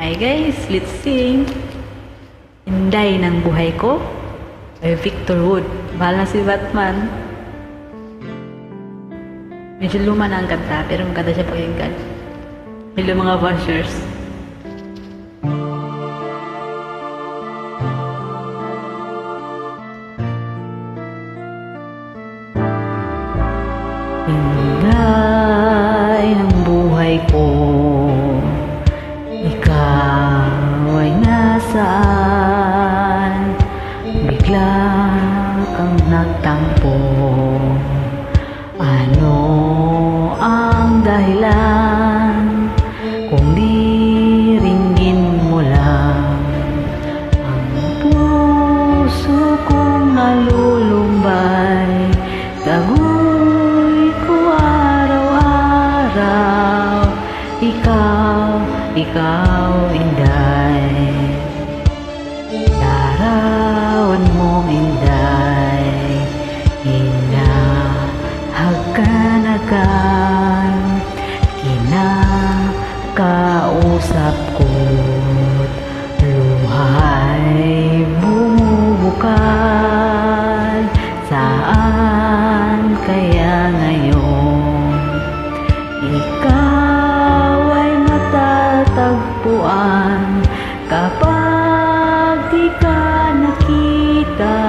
Hi guys, let's sing. Inday ng buhay ko by Victor Wood. Mahal na si Batman. Medyo luma na ang kanta, pero maganda siya pakinggan. Hello mga bashers. Inday ng buhay ko nasaan Bigla kang nagtampo. Ano ang dahilan Kung diringgin mo lang? Ang puso kong nalulumbay Tagoy ko araw-araw. Ikaw, ikaw, inday Hinahaganagan Kinakausap ko't Luhay bumubukal. Saan kaya ngayon? Ikaw ay matatagpuan Kapag di ka nakita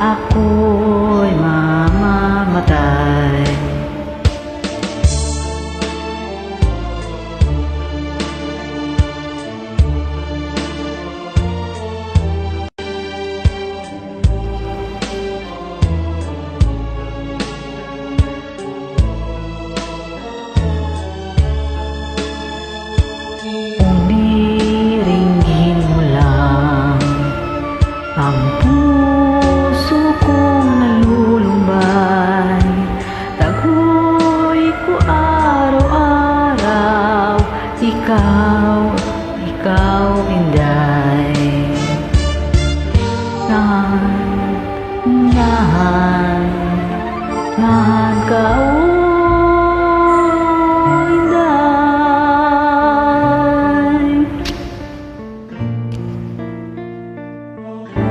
Ako'y Ikaw, ikaw, inday Nahan, nahan, nahan ka oh, inday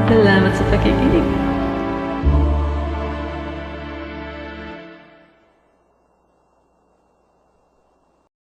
Salamat sa pakikinig.